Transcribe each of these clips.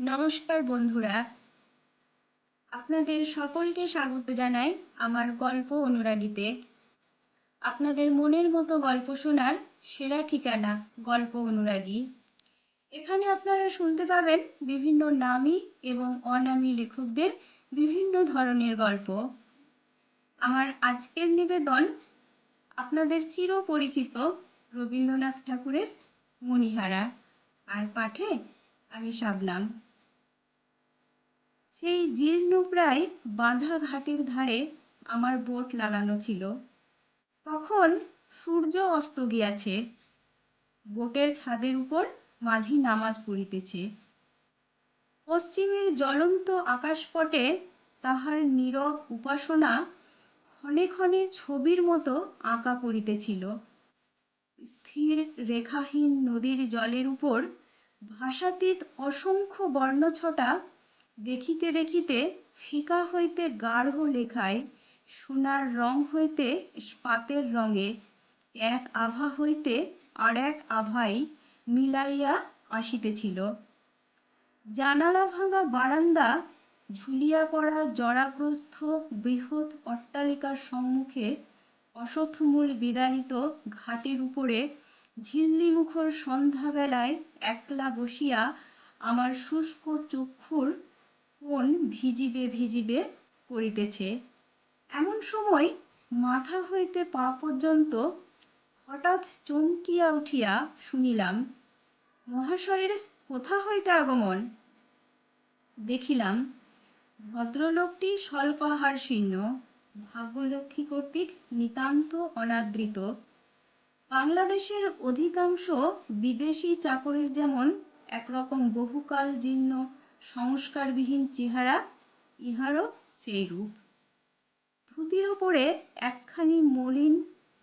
নমস্কার বন্ধুরা। আপনাদের সকলকে স্বাগত জানাই আমার গল্প অনুরাগীতে। আপনাদের মনের মতো গল্প শোনার সেরা ঠিকানা গল্প অনুরাগী। এখানে আপনারা শুনতে পাবেন বিভিন্ন নামী এবং অনামী লেখকদের বিভিন্ন ধরনের গল্প। আমার আজকের নিবেদন আপনাদের চিরপরিচিত রবীন্দ্রনাথ ঠাকুরের মণিহারা। আর পাঠে আমি শাবনাম সেই জীর্ণ প্রায় বাঁধা ঘাটের ধারে আমার বোট লাগানো ছিল। তখন সূর্য অস্ত গিয়াছে। বোটের ছাদের উপর মাঝি নামাজ পড়িতেছে। পশ্চিমের জ্বলন্ত আকাশপটে তাহার নীরব উপাসনা ক্ষণে ক্ষণে ছবির মতো আঁকা পড়িতেছিল। স্থির রেখাহীন নদীর জলের উপর ভাষাতীত অসংখ্য বর্ণছটা দেখিতে দেখিতে ফিকা হইতে গাঢ় লেখায়, সোনার রং হইতে স্পাতের রঙে, এক আভা হইতে আর এক আভাই মিলাইয়া আসিতেছিল। জানালা ভাঙা বারান্দা, ঝুলিয়া পড়া জরাগ্রস্ত বৃহৎ অট্টালিকার সম্মুখে অসথমূল বিদারিত ঘাটের উপরে ঝিল্লিমুখর সন্ধ্যাবেলায় একলা বসিয়া আমার শুষ্ক চক্ষুর কোন ভিজিবে ভিজিবে করিতেছে। এমন সময় মাথা হইতে পা পর্যন্ত হঠাৎ চমকিয়া উঠিয়া শুনিলাম, মহাশয়ের কোথা হইতে আগমন? দেখিলাম, ভদ্রলোকটি স্বল্পাহার শীর্ণ ভাগ্যলক্ষ্মী কর্তৃক নিতান্ত অনাদৃত। বাংলাদেশের অধিকাংশ বিদেশি চাকরের যেমন একরকম বহুকাল জীর্ণ, সংস্কারবিহীন চেহারা, ইহারও সেই রূপ। ধুতির ওপরে একখানি মলিন,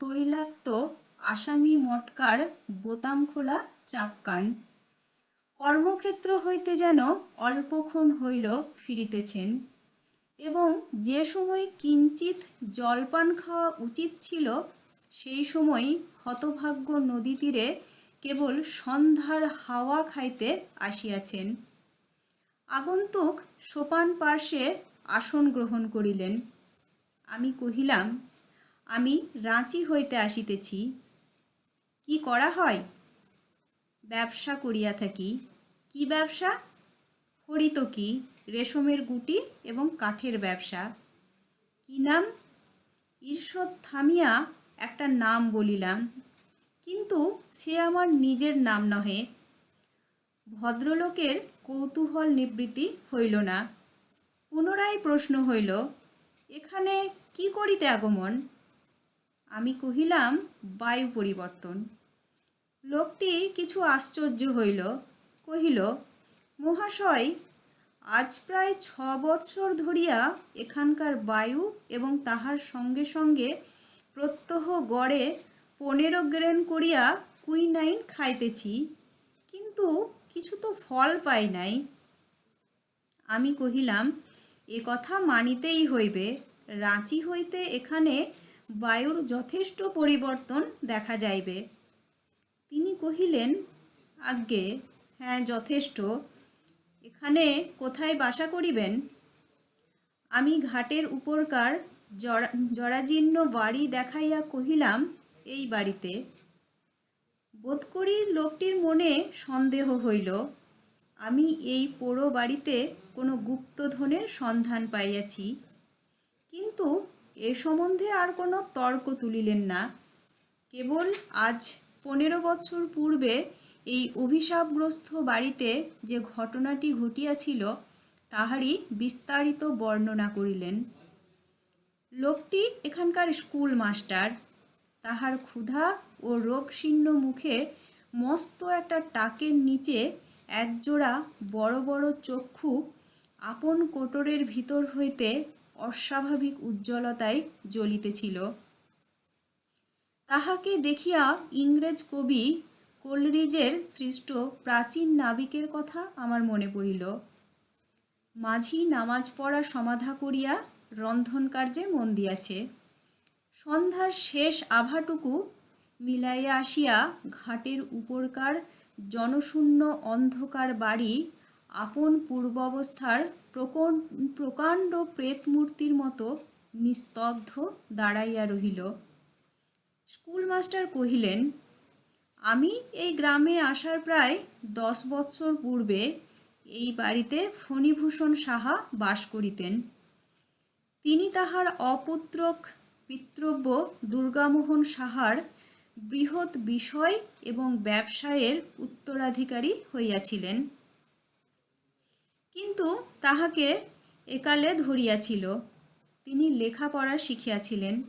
তৈলাক্ত, আসামি মটকার বোতাম খোলা চাপকান কর্মক্ষেত্র হইতে যেন অল্পক্ষণ হইল ফিরিতেছেন এবং যে সময় কিঞ্চিত জলপান খাওয়া উচিত ছিল, সেই সময় হতভাগ্য নদী তীরে কেবল সন্ধ্যার হাওয়া খাইতে আসিয়াছেন। আগন্তুক সোপান পার্শ্বে আসন গ্রহণ করিলেন। আমি কহিলাম, আমি রাঁচি হইতে আসিতেছি। কি করা হয়? ব্যবসা করিয়া থাকি। কি ব্যবসা? করি তো কি? রেশমের গুটি এবং কাঠের ব্যবসা। কি নাম? ঈর্ষদ থামিয়া একটা নাম বলিলাম, কিন্তু সে আমার নিজের নাম নহে। ভদ্রলোকের কৌতূহল নিবৃত্তি হইল না। পুনরায় প্রশ্ন হইল, এখানে কি করিতে আগমন? আমি কহিলাম, বায়ু পরিবর্তন। লোকটি কিছু আশ্চর্য হইল, কহিল, মহাশয়, আজ প্রায় ছ বৎসর ধরিয়া এখানকার বায়ু এবং তাহার সঙ্গে সঙ্গে প্রত্যহ গড়ে পনেরো গ্রেন করিয়া কুইনাইন খাইতেছি, কিন্তু কিছু তো ফল পাই নাই। আমি কহিলাম, এ কথা মানিতেই হইবে, রাঁচি হইতে এখানে বায়ুর যথেষ্ট পরিবর্তন দেখা যাইবে। তিনি কহিলেন, আজ্ঞে হ্যাঁ যথেষ্ট। এখানে কোথায় বাসা করিবেন? আমি ঘাটের উপরকার জরাজীর্ণ বাড়ি দেখাইয়া কহিলাম, এই বাড়িতে? বোধ করি লোকটির মনে সন্দেহ হইল, আমি এই পোড়ো বাড়িতে কোনো গুপ্তধনের সন্ধান পাইয়াছি। কিন্তু এ সম্বন্ধে আর কোনো তর্ক তুলিলেন না। কেবল আজ পনেরো বছর পূর্বে এই অভিশাপগ্রস্ত বাড়িতে যে ঘটনাটি ঘটিয়াছিল, তাহারই বিস্তারিত বর্ণনা করিলেন। লোকটি এখানকার স্কুল মাস্টার। তাহার ক্ষুধা ও রোগশীর্ণ মুখে মস্ত একটা টাকের নিচে একজোড়া বড় বড় চক্ষু আপন কোটরের ভিতর হইতে অস্বাভাবিক উজ্জ্বলতায় জ্বলিতেছিল। তাহাকে দেখিয়া ইংরেজ কবি কোলরিজের সৃষ্ট প্রাচীন নাবিকের কথা আমার মনে পড়িল। মাঝি নামাজ পড়া সমাধা করিয়া রন্ধন কার্যে মন দিয়াছে। সন্ধ্যার শেষ আভাটুকু মিলাইয়া আসিয়া ঘাটের উপরকার জনশূন্য অন্ধকার বাড়ি আপন পূর্বাবস্থার প্রকন- প্রকাণ্ড প্রেতমূর্তির মতো নিস্তব্ধ দাঁড়াইয়া রহিল। স্কুলমাস্টার কহিলেন, আমি এই গ্রামে আসার প্রায় দশ বৎসর পূর্বে এই বাড়িতে ফণিভূষণ সাহা বাস করিতেন। তিনি তাহার অপুত্রক পিতৃব্য দুর্গামোহন সাহার বৃহৎ বিষয় এবং ব্যবসায়ের উত্তরাধিকারী হইয়াছিলেন। কিন্তু তাহাকে একালে ধরিয়াছিল। তিনি লেখাপড়া শিখিয়াছিলেন।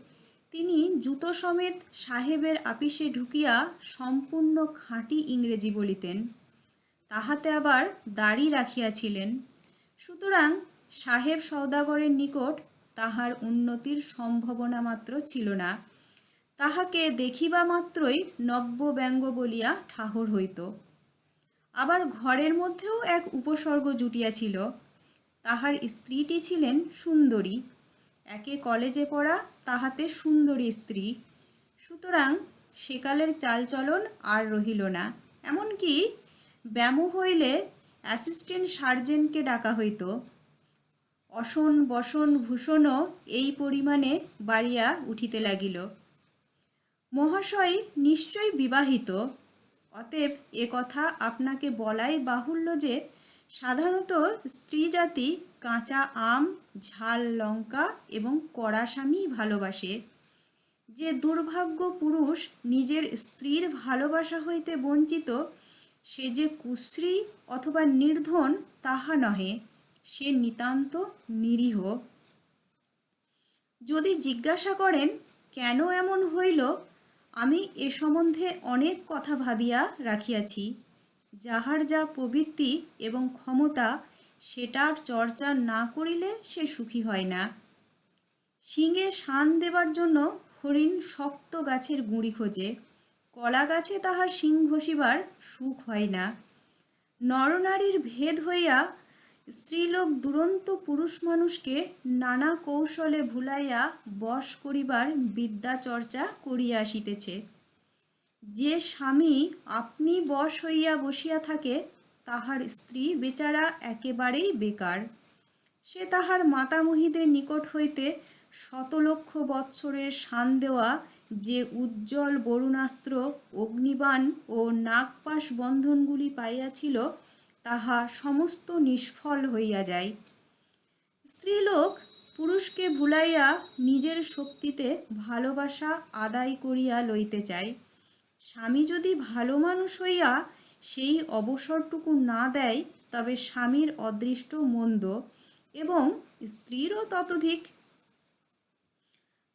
তিনি জুতো সমেত সাহেবের আপিসে ঢুকিয়া সম্পূর্ণ খাঁটি ইংরেজি বলিতেন। তাহাতে আবার দাড়ি রাখিয়াছিলেন। সুতরাং সাহেব সওদাগরের নিকট তাহার উন্নতির সম্ভাবনা মাত্র ছিল না। তাহাকে দেখিবা মাত্রই নব্য ব্যঙ্গ বলিয়া ঠাহর হইত। আবার ঘরের মধ্যেও এক উপসর্গ জুটিয়াছিল। তাহার স্ত্রীটি ছিলেন সুন্দরী। একে কলেজে পড়া, তাহাতে সুন্দরী স্ত্রী। সুতরাং সেকালের চালচলন আর রহিল না। এমনকি ব্যামো হইলে অ্যাসিস্ট্যান্ট সার্জেন্টকে ডাকা হইত। অসন বসন ভূষণও এই পরিমাণে বাড়িয়া উঠিতে লাগিল। মহাশয় নিশ্চয় বিবাহিত, অতএব এ কথা আপনাকে বলাই বাহুল্য যে সাধারণত স্ত্রী জাতি কাঁচা আম, ঝাল লঙ্কা এবং কড়া স্বামী ভালোবাসে। যে দুর্ভাগ্য পুরুষ নিজের স্ত্রীর ভালোবাসা হইতে বঞ্চিত, সে যে কুশ্রী অথবা নির্ধন, তাহা নহে। সে নিতান্ত নিরীহ। যদি জিজ্ঞাসা করেন, কেন এমন হইল, আমি এ সম্বন্ধে অনেক কথা ভাবিয়া রাখিয়াছি। যাহার যা প্রবৃত্তি এবং ক্ষমতা, সেটার চর্চা না করিলে সে সুখী হয় না। শিঙে শান দেবার জন্য হরিণ শক্ত গাছের গুঁড়ি খোঁজে। কলা গাছে তাহার শিং ঘষিবার সুখ হয় না। নরনারীর ভেদ হইয়া স্ত্রীলোক দুরন্ত পুরুষ মানুষকে নানা কৌশলে ভুলাইয়া বশ করিবার বিদ্যা চর্চা করিয়া আসিতেছে। যে স্বামী আপনি বশ হইয়া বসিয়া থাকে, তাহার স্ত্রী বেচারা একেবারেই বেকার। সে তাহার মাতামহীদের নিকট হইতে শতলক্ষ বৎসরের শান দেওয়া যে উজ্জ্বল বরুণাস্ত্র, অগ্নিবাণ ও নাগপাশ বন্ধনগুলি পাইয়াছিল তাহা সমস্ত নিষ্ফল হইয়া যায়। স্ত্রীলোক পুরুষকে ভুলাইয়া নিজের শক্তিতে ভালোবাসা আদায় করিয়া লইতে চায়। স্বামী যদি ভালো মানুষ হইয়া সেই অবসরটুকু না দেয়, তবে স্বামীর অদৃষ্ট মন্দ এবং স্ত্রীরও ততোধিক।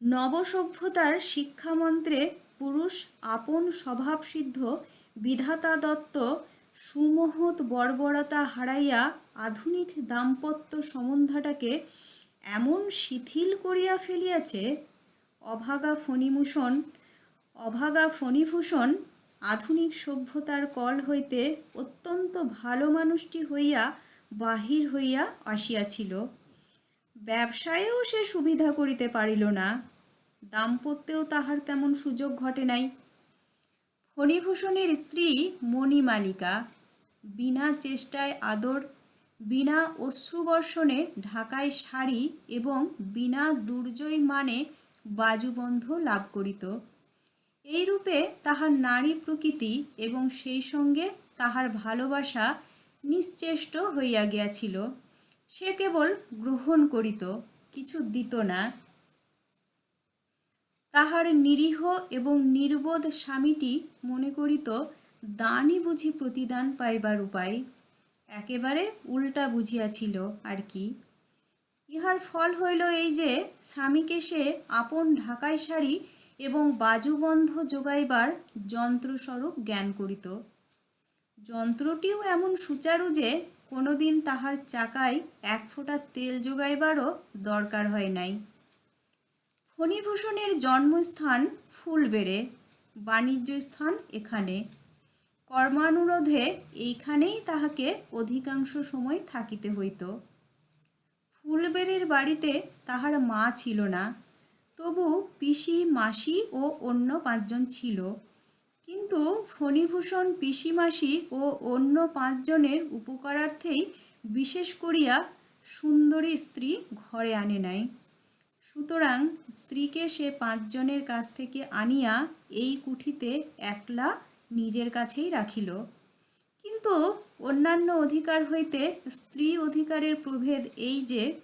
নবসভ্যতার শিক্ষামন্ত্রে পুরুষ আপন স্বভাবসিদ্ধ বিধাতা দত্ত সুমহৎ বর্বরতা হারাইয়া আধুনিক দাম্পত্য সম্বন্ধটাকে এমন শিথিল করিয়া ফেলিয়াছে, অভাগা ফণিভূষণ অভাগা ফণিভূষণ আধুনিক সভ্যতার কল হইতে অত্যন্ত ভালো মানুষটি হইয়া বাহির হইয়া আসিয়াছিল। ব্যবসায়েও সে সুবিধা করিতে পারিল না। দাম্পত্যেও তাহার তেমন সুযোগ ঘটে নাই। ফণিভূষণের স্ত্রী মণিমালিকা বিনা চেষ্টায় আদর, বিনা অশ্রুবর্ষণে ঢাকায় শাড়ি এবং বিনা দুর্জয় মানে বাজুবন্ধ লাভ করিত। এইরূপে তাহার নারী প্রকৃতি এবং সেই সঙ্গে তাহার ভালোবাসা নিশ্চেষ্ট হইয়া গিয়াছিল। সে কেবল গ্রহণ করিত, কিছু দিত না। তাহার নিরীহ এবং নির্বোধ স্বামীটি মনে করিত দানই বুঝি প্রতিদান পাইবার উপায়? একেবারে উল্টা বুঝিয়াছিল আর কি। ইহার ফল হইল এই যে, স্বামীকে সে আপন ঢাকায় শাড়ি এবং বাজুবন্ধ যোগাইবার যন্ত্রস্বরূপ জ্ঞান করিত। যন্ত্রটিও এমন সুচারু যে, কোনোদিন তাহার চাকায় এক ফোঁটা তেল যোগাইবারও দরকার হয় নাই। ফণিভূষণের জন্মস্থান ফুলবেড়ে, বাণিজ্য স্থান এখানে। কর্মানুরোধে এইখানেই তাহাকে অধিকাংশ সময় থাকিতে হইত। ফুলবেড়ের বাড়িতে তাহার মা ছিল না, তবু পিসি, মাসি ও অন্য পাঁচজন ছিল। কিন্তু ফণিভূষণ পিসিমাসি ও অন্য পাঁচজনের উপকারার্থেই বিশেষ করিয়া সুন্দরী স্ত্রী ঘরে আনে নাই। সুতরাং স্ত্রীকে সে পাঁচজনের কাছ থেকে আনিয়া এই কুঠিতে একলা নিজের কাছেই রাখিল। কিন্তু অন্যান্য অধিকার হইতে স্ত্রী অধিকারের প্রভেদ এই যে,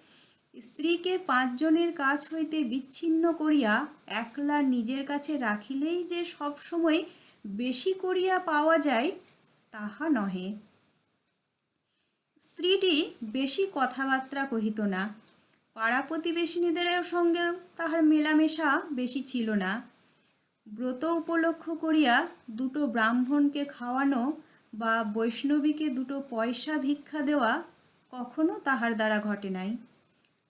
স্ত্রীকে পাঁচজনের কাছ হইতে বিচ্ছিন্ন করিয়া একলা নিজের কাছে রাখিলেই যে সবসময় বেশি করিয়া পাওয়া যায়, তাহা নহে। স্ত্রীটি বেশি কথাবার্তা কহিত না। পাড়া প্রতিবেশিনীদের সঙ্গে তাহার মেলামেশা বেশি ছিল না। ব্রত উপলক্ষ করিয়া দুটো ব্রাহ্মণকে খাওয়ানো বা বৈষ্ণবীকে দুটো পয়সা ভিক্ষা দেওয়া কখনো তাহার দ্বারা ঘটে নাই।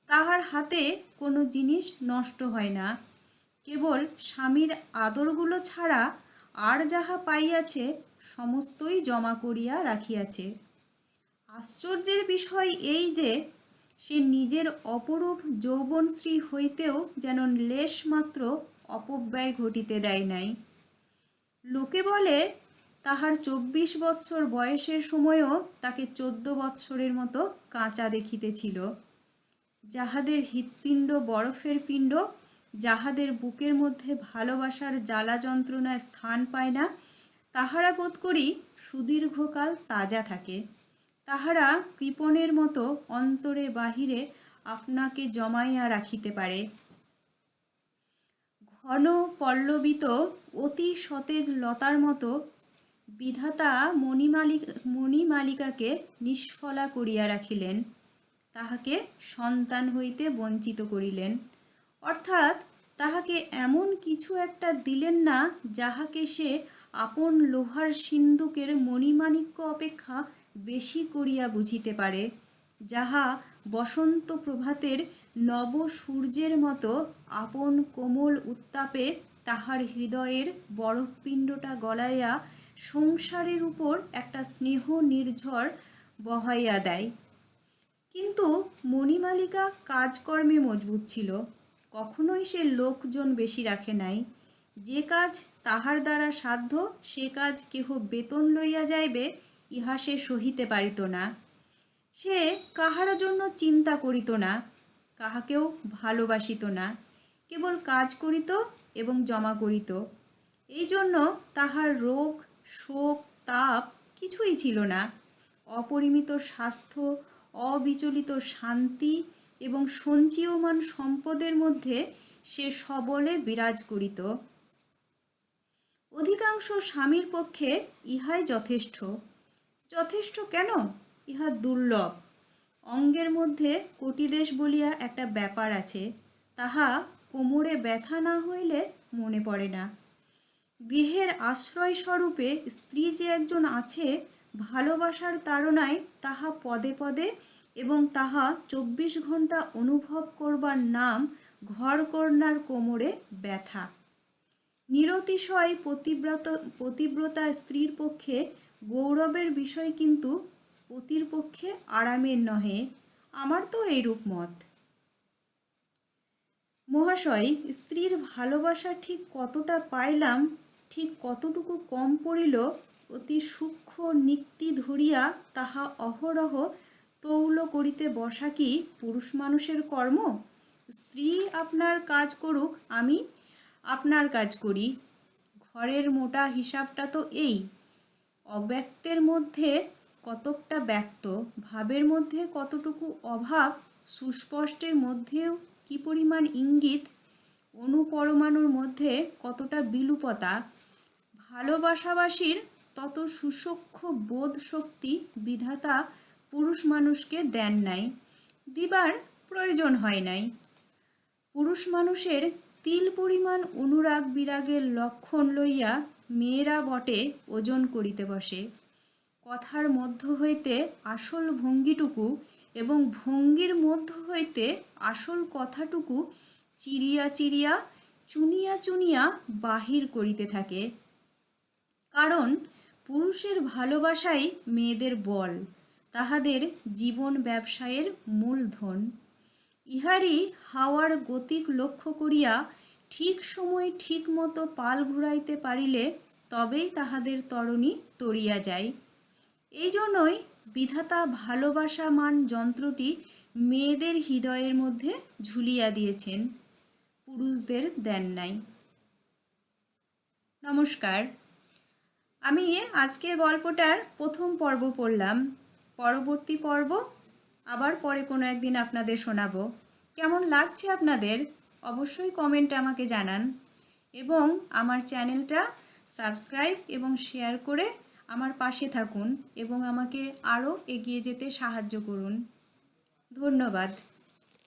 তাহার হাতে কোনো জিনিস নষ্ট হয় না। কেবল স্বামীর আদরগুলো ছাড়া আর যাহা পাইয়াছে সমস্তই জমা করিয়া রাখিয়াছে। আশ্চর্যের বিষয় এই যে সে নিজের অপরূপ যৌবনশ্রী হইতেও যেন লেশ মাত্র অপব্যয় ঘটিতে দেয় নাই। লোকে বলে, তাহার চব্বিশ বৎসর বয়সের সময়ও তাকে চোদ্দ বৎসরের মতো কাঁচা দেখিতেছিল। যাহাদের হৃৎপিণ্ড বরফের পিণ্ড, যাহাদের বুকের মধ্যে ভালোবাসার জ্বালা যন্ত্রণায় স্থান পায় না, তাহারা বোধ করি সুদীর্ঘকাল তাজা থাকে। তাহারা কৃপণের মতো অন্তরে বাহিরে আপনাকে জমাইয়া রাখিতে পারে। ঘন পল্লবিত, অতি সতেজ লতার মতো বিধাতা মণিমালিক মণিমালিকাকে নিষ্ফলা করিয়া রাখিলেন। তাহাকে সন্তান হইতে বঞ্চিত করিলেন। অর্থাৎ তাহাকে এমন কিছু একটা দিলেন না, যাহাকে সে আপন লোহার সিন্ধুকের মণিমাণিক্য অপেক্ষা বেশি করিয়া বুঝিতে পারে, যাহা বসন্ত প্রভাতের নব সূর্যের মতো আপন কোমল উত্তাপে তাহার হৃদয়ের বরফপিণ্ডটা গলাইয়া সংসারের উপর একটা স্নেহ নির্ঝর বহাইয়া দেয়। কিন্তু মণিমালিকা কাজকর্মে মজবুত ছিল, কখনোই সে লোকজন বেশি রাখে নাই। যে কাজ তাহার দ্বারা সাধ্য, সে কাজ কেহ বেতন লইয়া যাইবে ইহা সে সহিতে পারিত না। সে কাহার জন্য চিন্তা করিত না, কাহাকেও ভালোবাসিত না, কেবল কাজ করিত এবং জমা করিত। এই জন্য তাহার রোগ, শোক, তাপ কিছুই ছিল না। অপরিমিত স্বাস্থ্য, অবিচলিত শান্তি এবং সঞ্চীয়মান সম্পদের মধ্যে সে সবলে বিরাজ করিত। অধিকাংশ স্বামীর পক্ষে ইহাই যথেষ্ট। যথেষ্ট কেন? ইহা দুর্লভ। অঙ্গের মধ্যে কটিদেশ বলিয়া একটা ব্যাপার আছে, তাহা কোমরে ব্যথা না হইলে মনে পড়ে না। গৃহের আশ্রয় স্বরূপে স্ত্রী যে একজন আছে, ভালোবাসার তাড়নায় তাহা পদে পদে এবং তাহা চব্বিশ ঘণ্টা অনুভব করবার নাম ঘর ঘরকন্যার কোমরে ব্যথা। নিরতিশয় পতিব্রত, পতিব্রতা স্ত্রীর পক্ষে গৌরবের বিষয় কিন্তু পতির পক্ষে আরামের নহে। আমার তো এইরূপ মত। মহাশয়, স্ত্রীর ভালোবাসা ঠিক কতটা পাইলাম, ঠিক কতটুকু কম পড়িল, অতি সূক্ষ্ম নিক্তি ধরিয়া তাহা অহরহ তৌল করিতে বসা কি পুরুষ মানুষের কর্ম? স্ত্রী আপনার কাজ করুক, আমি আপনার কাজ করি। ঘরের মোটা হিসাবটা তো এই অব্যক্তের মধ্যে কতকটা ব্যক্ত, ভাবের মধ্যে কতটুকু অভাব, সুস্পষ্টের মধ্যেও কি পরিমাণ ইঙ্গিত, অনুপরমাণুর মধ্যে কতটা বিলুপতা, ভালোবাসাবাসীর তত সুসূক্ষ্ম বোধ শক্তি বিধাতা পুরুষ মানুষকে দেন নাই, দিবার প্রয়োজন হয় নাই। পুরুষ মানুষের তিল পরিমাণ অনুরাগ বিরাগের লক্ষণ লইয়া মেয়েরা বটে ওজন করিতে বসে। কথার মধ্য হইতে আসল ভঙ্গিটুকু এবং ভঙ্গির মধ্য হইতে আসল কথাটুকু চিরিয়া চিরিয়া, চুনিয়া চুনিয়া বাহির করিতে থাকে। কারণ পুরুষের ভালোবাসাই মেয়েদের বল, তাহাদের জীবন ব্যবসায়ের মূলধন। ইহারই হাওয়ার গতিক লক্ষ্য করিয়া ঠিক সময় ঠিক মতো পাল ঘুরাইতে পারিলে তবেই তাহাদের তরণী তরিয়া যায়। এই জন্যই বিধাতা ভালোবাসা মান যন্ত্রটি মেয়েদের হৃদয়ের মধ্যে ঝুলিয়া দিয়েছেন। পুরুষদের দেন নাই। নমস্কার। আমি আজকের গল্পটার প্রথম পর্ব পড়লাম। পরবর্তী পর্ব আবার পরে কোনো একদিন আপনাদের শোনাবো। কেমন লাগছে আপনাদের? অবশ্যই কমেন্টে আমাকে জানান। এবং আমার চ্যানেলটা সাবস্ক্রাইব এবং শেয়ার করে আমার পাশে থাকুন এবং আমাকে আরও এগিয়ে যেতে সাহায্য করুন। ধন্যবাদ।